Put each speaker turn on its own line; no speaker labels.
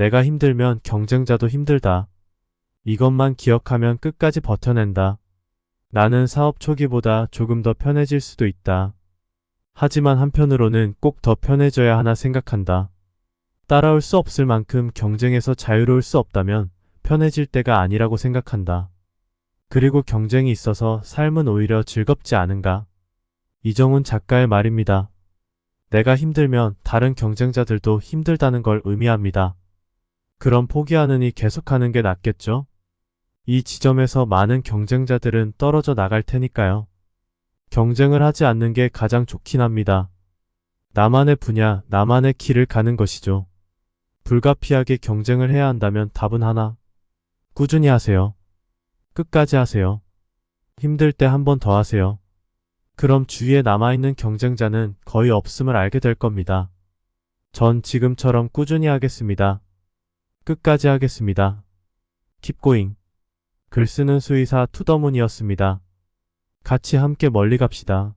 내가 힘들면 경쟁자도 힘들다. 이것만 기억하면 끝까지 버텨낸다. 나는 사업 초기보다 조금 더 편해질 수도 있다. 하지만 한편으로는 꼭 더 편해져야 하나 생각한다. 따라올 수 없을 만큼 경쟁에서 자유로울 수 없다면 편해질 때가 아니라고 생각한다. 그리고 경쟁이 있어서 삶은 오히려 즐겁지 않은가? 이정훈 작가의 말입니다. 내가 힘들면 다른 경쟁자들도 힘들다는 걸 의미합니다. 그럼 포기하느니 계속하는 게 낫겠죠? 이 지점에서 많은 경쟁자들은 떨어져 나갈 테니까요. 경쟁을 하지 않는 게 가장 좋긴 합니다. 나만의 분야, 나만의 길을 가는 것이죠. 불가피하게 경쟁을 해야 한다면 답은 하나. 꾸준히 하세요. 끝까지 하세요. 힘들 때 한 번 더 하세요. 그럼 주위에 남아있는 경쟁자는 거의 없음을 알게 될 겁니다. 전 지금처럼 꾸준히 하겠습니다. 끝까지 하겠습니다. Going. 글 쓰는 수의사 투더문이었습니다. 같이 함께 멀리 갑시다.